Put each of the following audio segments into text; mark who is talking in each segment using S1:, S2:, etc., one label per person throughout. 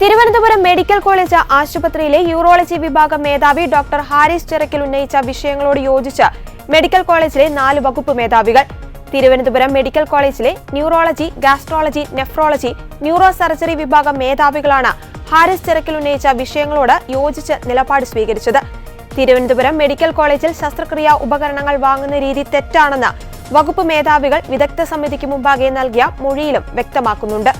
S1: Thiruvananthapuram medical college ആശുപത്രിയിലെ urology വിഭാഗം മേധാവി ഡോക്ടർ ഹാരിസ് ചിറക്കിൽ ഉന്നയിച്ച വിഷയങ്ങളോട് യോജിച്ച് മെഡിക്കൽ കോളേജിലെ നാല് വകുപ്പ് മേധാവികൾ. തിരുവനന്തപുരം മെഡിക്കൽ കോളേജിലെ neurology gastrology nephrology neuro surgery വിഭാഗം മേധാവികളാണ് ഹാരിസ് ചിറക്കിൽ ഉന്നയിച്ച വിഷയങ്ങളോട് യോജിച്ച് നിലപാട് സ്വീകരിച്ചത്. തിരുവനന്തപുരം മെഡിക്കൽ കോളേജിൽ ശസ്ത്രക്രിയാ ഉപകരണങ്ങൾ വാങ്ങുന്ന രീതി തെറ്റാണെന്ന് വകുപ്പ് മേധാവികൾ വിദഗ്ധ സമിതിക്ക് മുമ്പാകെ നൽകിയ മൊഴിയിലും വ്യക്തമാക്കുന്നുണ്ട്.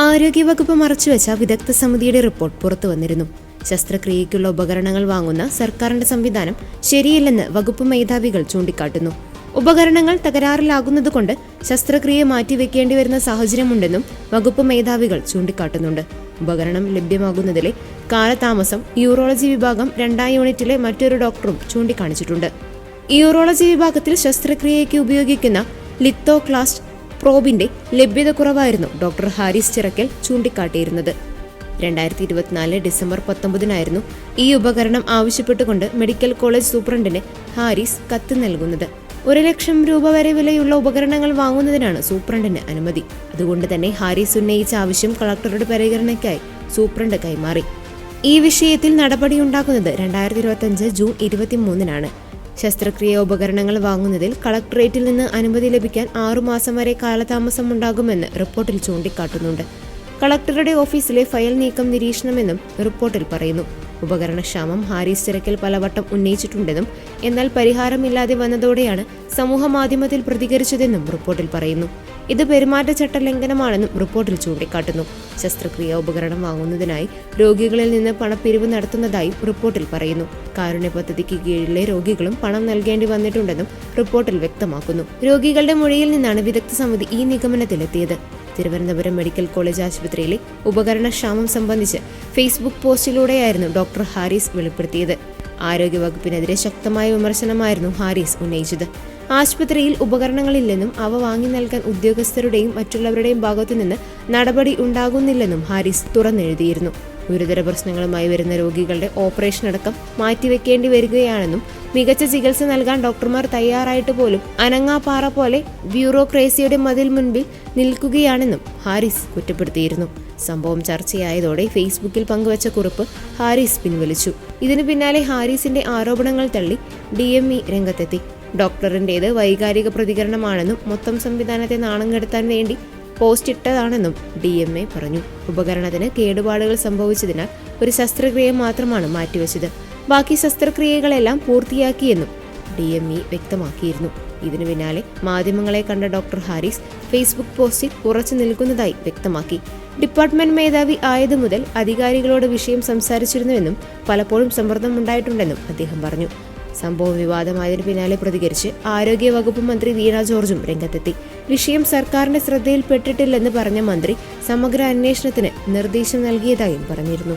S2: ആരോഗ്യവകുപ്പ് മറച്ചുവെച്ച വിദഗ്ധ സമിതിയുടെ റിപ്പോർട്ട് പുറത്തു വന്നിരുന്നു ശസ്ത്രക്രിയയ്ക്കുള്ള ഉപകരണങ്ങൾ വാങ്ങുന്ന സർക്കാരിന്റെ സംവിധാനം ശരിയല്ലെന്ന് വകുപ്പ് മേധാവികൾ ചൂണ്ടിക്കാട്ടുന്നു. ഉപകരണങ്ങൾ തകരാറിലാകുന്നതുകൊണ്ട് ശസ്ത്രക്രിയ മാറ്റിവെക്കേണ്ടി വരുന്ന സാഹചര്യമുണ്ടെന്നും വകുപ്പ് മേധാവികൾ ചൂണ്ടിക്കാട്ടുന്നുണ്ട്. ഉപകരണം ലഭ്യമാകുന്നതിലെ കാലതാമസം യൂറോളജി വിഭാഗം രണ്ടാം യൂണിറ്റിലെ മറ്റൊരു ഡോക്ടറും ചൂണ്ടിക്കാണിച്ചിട്ടുണ്ട്. യൂറോളജി വിഭാഗത്തിൽ ശസ്ത്രക്രിയയ്ക്ക് ഉപയോഗിക്കുന്ന ലിത്തോക്ലാസ്റ്റ് പ്രോബിന്റെ ലഭ്യത കുറവായിരുന്നു ഡോക്ടർ ഹാരിസ് ചിറക്കൽ ചൂണ്ടിക്കാട്ടിയിരുന്നത്. രണ്ടായിരത്തി ഇരുപത്തിനാല് ഡിസംബർ പത്തൊമ്പതിനായിരുന്നു ഈ ഉപകരണം ആവശ്യപ്പെട്ടുകൊണ്ട് മെഡിക്കൽ കോളേജ് സൂപ്രണ്ടിന് ഹാരിസ് കത്ത് നൽകുന്നത്. ഒരു ലക്ഷം രൂപ വരെ വിലയുള്ള ഉപകരണങ്ങൾ വാങ്ങുന്നതിനാണ് സൂപ്രണ്ടിന് അനുമതി. അതുകൊണ്ട് തന്നെ ഹാരിസ് ഉന്നയിച്ച ആവശ്യം കളക്ടറുടെ പരിഗണനയ്ക്കായി സൂപ്രണ്ട് കൈമാറി. ഈ വിഷയത്തിൽ നടപടിയുണ്ടാക്കുന്നത് രണ്ടായിരത്തി ഇരുപത്തിയഞ്ച് ജൂൺ ഇരുപത്തിമൂന്നിനാണ്. ശസ്ത്രക്രിയ ഉപകരണങ്ങൾ വാങ്ങുന്നതിൽ കളക്ടറേറ്റിൽ നിന്ന് അനുമതി ലഭിക്കാൻ ആറുമാസം വരെ കാലതാമസമുണ്ടാകുമെന്ന് റിപ്പോർട്ടിൽ ചൂണ്ടിക്കാട്ടുന്നുണ്ട്. കളക്ടറുടെ ഓഫീസിലെ ഫയൽ നീക്കം നിരീക്ഷണമെന്നും റിപ്പോർട്ടിൽ പറയുന്നു. ഉപകരണക്ഷാമം ഹാരിസ് തിരക്കിൽ പലവട്ടം ഉന്നയിച്ചിട്ടുണ്ടെന്നും എന്നാൽ പരിഹാരമില്ലാതെ വന്നതോടെയാണ് സമൂഹമാധ്യമത്തിൽ പ്രതികരിച്ചതെന്നും റിപ്പോർട്ടിൽ പറയുന്നു. ഇത് പെരുമാറ്റച്ചട്ട ലംഘനമാണെന്നും റിപ്പോർട്ടിൽ ചൂണ്ടിക്കാട്ടുന്നു. ശസ്ത്രക്രിയ ഉപകരണം വാങ്ങുന്നതിനായി രോഗികളിൽ നിന്ന് പണപ്പിരിവ് നടത്തുന്നതായും റിപ്പോർട്ടിൽ പറയുന്നു. കാരുണ്യ പദ്ധതിക്ക് കീഴിലെ രോഗികളും പണം നൽകേണ്ടി വന്നിട്ടുണ്ടെന്നും റിപ്പോർട്ടിൽ വ്യക്തമാക്കുന്നു. രോഗികളുടെ മൊഴിയിൽ നിന്നാണ് വിദഗ്ധ സമിതി ഈ നിഗമനത്തിലെത്തിയത്. തിരുവനന്തപുരം മെഡിക്കൽ കോളേജ് ആശുപത്രിയിലെ ഉപകരണക്ഷാമം സംബന്ധിച്ച് ഫേസ്ബുക്ക് പോസ്റ്റിലൂടെയായിരുന്നു ഡോക്ടർ ഹാരിസ് വെളിപ്പെടുത്തിയത്. ആരോഗ്യവകുപ്പിനെതിരെ ശക്തമായ വിമർശനമായിരുന്നു ഹാരിസ് ഉന്നയിച്ചത്. ആശുപത്രിയിൽ ഉപകരണങ്ങളില്ലെന്നും അവ വാങ്ങി നൽകാൻ ഉദ്യോഗസ്ഥരുടെയും മറ്റുള്ളവരുടെയും ഭാഗത്തുനിന്ന് നടപടി ഉണ്ടാകുന്നില്ലെന്നും ഹാരിസ് തുറന്നെഴുതിയിരുന്നു. ഗുരുതര പ്രശ്നങ്ങളുമായി വരുന്ന രോഗികളുടെ ഓപ്പറേഷൻ അടക്കം മാറ്റിവെക്കേണ്ടി വരികയാണെന്നും മികച്ച ചികിത്സ നൽകാൻ ഡോക്ടർമാർ തയ്യാറായിട്ട് പോലും അനങ്ങാപ്പാറ പോലെ ബ്യൂറോക്രേസിയുടെ മതിൽ മുൻപിൽ നിൽക്കുകയാണെന്നും ഹാരിസ് കുറ്റപ്പെടുത്തിയിരുന്നു. സംഭവം ചർച്ചയായതോടെ ഫേസ്ബുക്കിൽ പങ്കുവച്ച കുറിപ്പ് ഹാരിസ് പിൻവലിച്ചു. ഇതിനു പിന്നാലെ ഹാരിസിന്റെ ആരോപണങ്ങൾ തള്ളി ഡി എം ഇ രംഗത്തെത്തി. ഡോക്ടറിന്റേത് വൈകാരിക പ്രതികരണമാണെന്നും മൊത്തം സംവിധാനത്തെ നാണം കെടുത്താൻ വേണ്ടി പോസ്റ്റ് ഇട്ടതാണെന്നും ഡി എം എ പറഞ്ഞു. ഉപകരണത്തിന് കേടുപാടുകൾ സംഭവിച്ചതിനാൽ ഒരു ശസ്ത്രക്രിയ മാത്രമാണ് മാറ്റിവെച്ചത്. ബാക്കി ശസ്ത്രക്രിയകളെല്ലാം പൂർത്തിയാക്കിയെന്നും ഡി എം ഇ വ്യക്തമാക്കിയിരുന്നു. ഇതിനു പിന്നാലെ മാധ്യമങ്ങളെ കണ്ട ഡോക്ടർ ഹാരിസ് ഫേസ്ബുക്ക് പോസ്റ്റിൽ ഉറച്ചു നിൽക്കുന്നതായി വ്യക്തമാക്കി. ഡിപ്പാർട്ട്മെന്റ് മേധാവി ആയതു മുതൽ അധികാരികളോട് വിഷയം സംസാരിച്ചിരുന്നുവെന്നും പലപ്പോഴും സമ്മർദ്ദമുണ്ടായിട്ടുണ്ടെന്നും അദ്ദേഹം പറഞ്ഞു. സംഭവം വിവാദമായതിനു പിന്നാലെ പ്രതികരിച്ച് ആരോഗ്യ വകുപ്പ് മന്ത്രി വീണ ജോർജും രംഗത്തെത്തി. വിഷയം സർക്കാരിന്റെ ശ്രദ്ധയിൽപ്പെട്ടിട്ടില്ലെന്ന് പറഞ്ഞ മന്ത്രി സമഗ്ര അന്വേഷണത്തിന് നിർദ്ദേശം നൽകിയതായും പറഞ്ഞിരുന്നു.